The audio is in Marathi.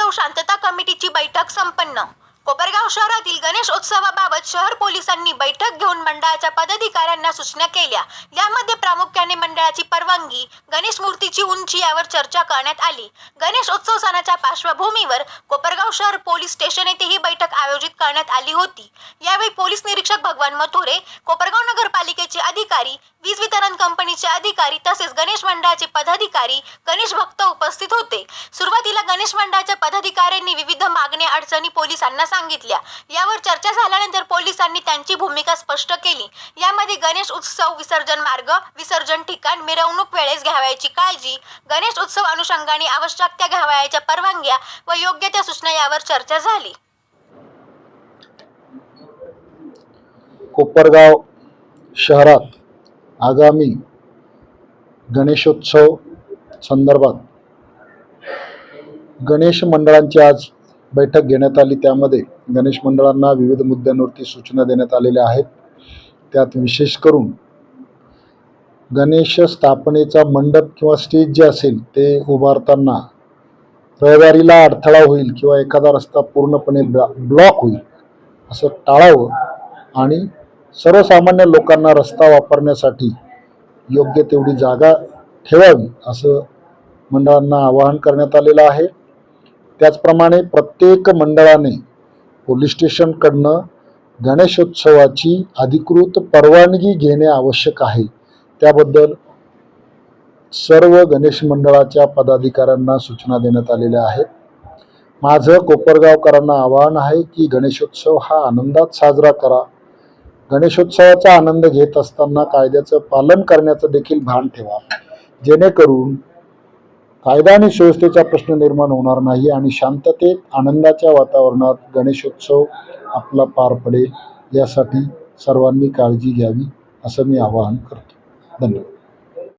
शांतता कमिटीची बैठक संपन्न. कोपरगाव शहरातील गणेश उत्सवाबाबत शहर पोलिसांनी बैठक घेऊन मंडळाच्या पदाधिकाऱ्यांना सूचना केल्या. यामध्ये प्रामुख्याने मंडळाची परवानगी गणेश मूर्तीची उंची यावर चर्चा करण्यात आली. गणेश उत्सव सणाच्या पार्श्वभूमीवर कोपरगाव शहर पोलीस स्टेशन येथे ही बैठक आयोजित करण्यात आली होती. यावेळी पोलीस निरीक्षक भगवान मथुरे कोपरगाव नगरपालिकेचे अधिकारी वीज वितरण कंपनीचे अधिकारी तसेच गणेश मंडळाचे पदाधिकारी गणेश भक्त उपस्थित होते. सुरुवातीला गणेश मंडळाच्या पदाधिकाऱ्यांनी विविध मागण्या अडचणी पोलिसांना सांगितल्या. यावर चर्चा झाल्यानंतर पोलिसांनी त्यांची भूमिका स्पष्ट केली. यामध्ये गणेश उत्सव विसर्जन मार्ग विसर्जन ठिकाण मिरवणूक वेळेस घ्यावयाची काळजी गणेश उत्सव अनुषंगाने आवश्यक त्या घ्यावयाच्या परवानग्या व योग्य त्या सूचना यावर चर्चा झाली. कोपरगाव शहरात आगामी गणेशोत्सव संदर्भात गणेश मंडळांची आज बैठक घेण्यात आली. त्यामध्ये गणेश मंडळांना विविध मुद्द्यांवरती सूचना देण्यात आलेल्या आहेत. त्यात विशेष करून गणेश स्थापनेचा मंडप किंवा स्टेज जे असेल ते उभारताना रहदारीला अडथळा होईल किंवा एखादा रस्ता पूर्णपणे ब्लॉक होईल असं टाळावं आणि सर्वसामान्य लोकांना रस्ता वापरण्यासाठी योग्य तेवढी जागा ठेवावी असं मंडळांना आवाहन करण्यात आलेलं आहे. त्याचप्रमाणे प्रत्येक मंडळाने पोलीस स्टेशनकडनं गणेशोत्सवाची अधिकृत परवानगी घेणे आवश्यक आहे. त्याबद्दल सर्व गणेश मंडळाच्या पदाधिकाऱ्यांना सूचना देण्यात आलेल्या आहेत. माझं कोपरगावकरांना आवाहन आहे की गणेशोत्सव हा आनंदात साजरा करा. गणेशोत्सवाचा आनंद घेत असताना कायद्याचं पालन करण्याचं देखील भान ठेवा. जेणेकरून कायदा आणि सुव्यवस्थेचा प्रश्न निर्माण होणार नाही आणि शांततेत आनंदाच्या वातावरणात गणेशोत्सव आपला पार पडेल यासाठी सर्वांनी काळजी घ्यावी असं मी आवाहन करतो. धन्यवाद.